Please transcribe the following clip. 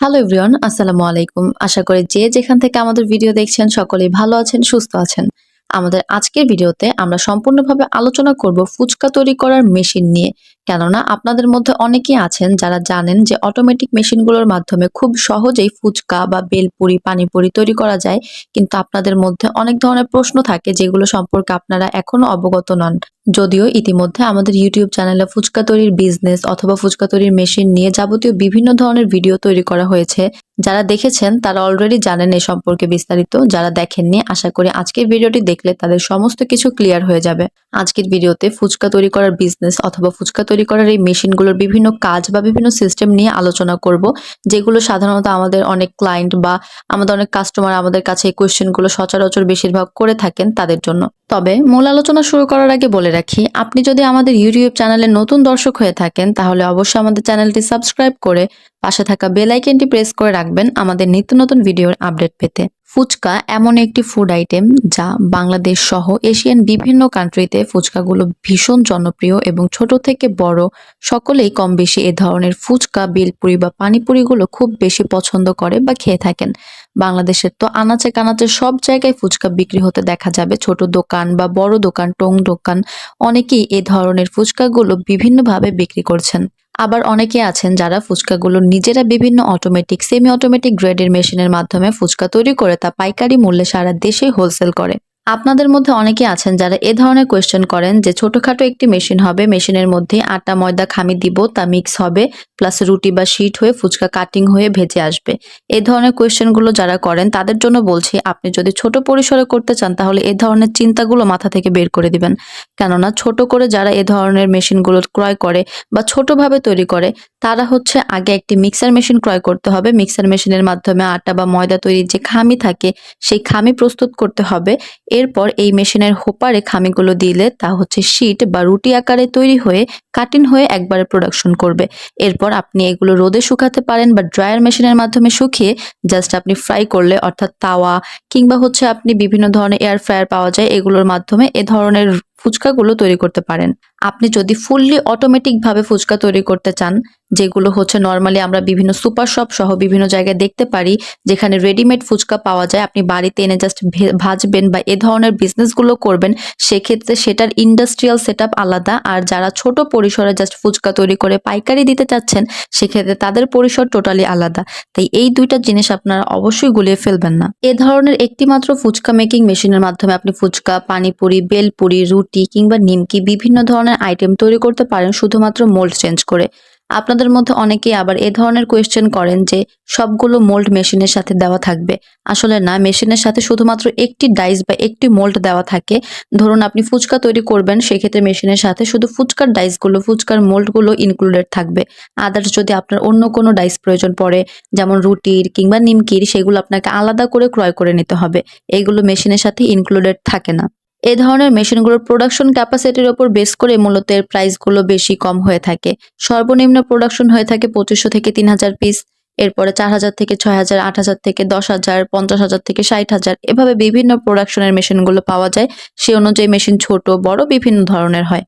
Hello everyone আসসালামু আলাইকুম আশা করি যে যেখান থেকে আমাদের ভিডিও দেখছেন, সকলেই ভালো আছেন, সুস্থ আছেন। আমাদের আজকের ভিডিওতে আমরা সম্পূর্ণভাবে আলোচনা করব ফুচকা তৈরি করার মেশিন নিয়ে। কেননা আপনাদের মধ্যে অনেকেই আছেন যারা জানেন যে অটোমেটিক মেশিনগুলোর মাধ্যমে খুব সহজেই ফুচকা বা বেলপুরি, পানিপুরি তৈরি করা যায়। কিন্তু আপনাদের মধ্যে অনেক ধরনের প্রশ্ন থাকে যেগুলো সম্পর্কে আপনারা এখনও অবগত নন। যদিও ইতিমধ্যে আমাদের ইউটিউব চ্যানেলে ফুচকা তৈরির বিজনেস অথবা ফুচকা তৈরির মেশিন নিয়ে যাবতীয় বিভিন্ন ধরনের ভিডিও তৈরি করা হয়েছে। যারা দেখেছেন তারা অলরেডি জানেন এ সম্পর্কে বিস্তারিত। যারা দেখেননি, আশা করি আজকের ভিডিওটি দেখলে তাদের সমস্ত কিছু ক্লিয়ার হয়ে যাবে। আজকের ভিডিওতে ফুচকা তৈরি করার বিজনেস অথবা ফুচকা তৈরি করার এই মেশিনগুলোর বিভিন্ন কাজ বা বিভিন্ন সিস্টেম নিয়ে আলোচনা করব, যেগুলো সাধারণত আমাদের অনেক ক্লায়েন্ট বা আমাদের অনেক কাস্টমার আমাদের কাছে এই কোয়েশ্চেনগুলো সচরাচর বেশিরভাগ করে থাকেন তাদের জন্য। তবে মূল আলোচনা শুরু করার আগে বলে রাখি, আপনি যদি আমাদের ইউটিউব চ্যানেলে নতুন দর্শক হয়ে থাকেন, তাহলে অবশ্যই আমাদের চ্যানেলটি সাবস্ক্রাইব করে পাশে থাকা বেল আইকনটি প্রেস করে রাখবেন আমাদের নিত্য নতুন ভিডিওর আপডেট পেতে। ফুচকা এমন একটি ফুড আইটেম যা বাংলাদেশ সহ এশিয়ান বিভিন্ন কান্ট্রিতে ফুচকাগুলো ভীষণ জনপ্রিয় এবং ছোট থেকে বড় সকলেই কম বেশি এ ধরনের ফুচকা, বেলপুরি বা পানিপুরিগুলো খুব বেশি পছন্দ করে বা খেয়ে থাকেন। বাংলাদেশের তো আনাচে কানাচে সব জায়গায় ফুচকা বিক্রি হতে দেখা যাবে। ছোট দোকান বা বড় দোকান, টং দোকান অনেকেই এ ধরনের ফুচকাগুলো বিভিন্নভাবে বিক্রি করছেন। আবার অনেকে আছেন যারা ফুচকাগুলো নিজেরা বিভিন্ন অটোমেটিক সেমি অটোমেটিক গ্রেডের মেশিনের মাধ্যমে ফুচকা তৈরি করে তা পাইকারি মূল্যে সারা দেশে হোলসেল করে। আপনাদের মধ্যে অনেকে আছেন যারা এ ধরনের কোয়েশ্চেন করেন যে ছোটখাটো একটি মেশিন হবে মেশিনের মধ্যে আটা, ময়দা, খামি দিব, তা মিক্স হবে প্লাস রুটি বা শিট হয়ে ফুচকা কাটিং হয়ে ভেজে আসবে। এ ধরনের কোয়েশ্চেনগুলো যারা করেন, তাদের জন্য বলছি, আপনি যদি ছোট পরিসরে করতে চান, তাহলে এ ধরনের চিন্তাগুলো মাথা থেকে বের করে দিবেন। কেননা ছোট করে যারা এ ধরনের মেশিনগুলো ক্রয় করে বা ছোটভাবে তৈরি করে, তারা হচ্ছে আগে একটি মিক্সার মেশিন ক্রয় করতে হবে। মিক্সার মেশিনের মাধ্যমে আটা বা ময়দা তৈরির যে খামি থাকে, সেই খামি প্রস্তুত করতে হবে। এরপর এই মেশিনের হোপারে খামিগুলো দিলে তা হচ্ছে শিট বা রুটি আকারে তৈরি হয়ে কাটিং হয়ে একবারে প্রোডাকশন করবে। এরপর আপনি এগুলো রোদে শুকাতে পারেন বা ড্রায়ার মেশিনের মাধ্যমে শুকিয়ে জাস্ট আপনি ফ্রাই করলে, অর্থাৎ তাওয়া কিংবা হচ্ছে আপনি বিভিন্ন ধরনের এয়ার ফ্রায়ার পাওয়া যায়, এগুলোর মাধ্যমে এ ধরনের ফুচকাগুলো তৈরি করতে পারেন। আপনি যদি ফুললি অটোমেটিক ভাবে ফুচকা তৈরি করতে চান যেগুলো হচ্ছে নর্মালি আমরা বিভিন্ন সুপার শপ সহ বিভিন্ন জায়গায় দেখতে পারি, যেখানে রেডিমেড ফুচকা পাওয়া যায়। আপনি বাড়িতে এনে জাস্ট ভাজবেন বা এ ধরনের বিজনেসগুলো করবেন, সেক্ষেত্রে সেটার ইন্ডাস্ট্রিয়াল সেট আলাদা। আর যারা ছোট পরিসরে জাস্ট ফুচকা তৈরি করে পাইকারি দিতে চাচ্ছেন, সেক্ষেত্রে তাদের পরিসর টোটালি আলাদা। তাই এই দুইটা জিনিস আপনারা অবশ্যই গুলিয়ে ফেলবেন না। এ ধরনের একটি মাত্র ফুচকা মেকিং মেশিনের মাধ্যমে আপনি ফুচকা, পানিপুরি, বেলপুরি, রুটি কিংবা নিমকি বিভিন্ন ধরনের আইটেম তৈরি করতে পারেন, শুধুমাত্র মোল্ড চেঞ্জ করে। আপনাদের মধ্যে অনেকেই আবার এ ধরনের কোয়েশ্চেন করেন যে সবগুলো মোল্ড মেশিনের সাথে দেওয়া থাকবে। আসলে না মেশিনের সাথে শুধুমাত্র একটি ডাইস বা একটি মোল্ড দেওয়া থাকে। ধরুন আপনি ফুচকা তৈরি করবেন, সেক্ষেত্রে মেশিনের সাথে শুধু ফুচকার ডাইসগুলো ফুচকার মোল্ডগুলো ইনক্লুডেড থাকবে। আদার্স যদি আপনার অন্য কোনো ডাইস প্রয়োজন পড়ে, যেমন রুটির কিংবা নিমকির, সেগুলো আপনাকে আলাদা করে ক্রয় করে নিতে হবে। এইগুলো মেশিনের সাথে ইনক্লুডেড থাকে না। এ ধরনের মেশিনগুলোর প্রোডাকশন ক্যাপাসিটির ওপর বেস করে মূলত এর প্রাইসগুলো বেশি কম হয়ে থাকে। সর্বনিম্ন প্রোডাকশন হয়ে থাকে পঁচিশশো থেকে তিন হাজার পিস এরপরে চার হাজার থেকে ছয় হাজার, আট হাজার থেকে দশ হাজার, পঞ্চাশ হাজার থেকে ষাট হাজার, এভাবে বিভিন্ন প্রোডাকশনের মেশিনগুলো পাওয়া যায়। সে অনুযায়ী মেশিন ছোট, বড়, বিভিন্ন ধরনের হয়।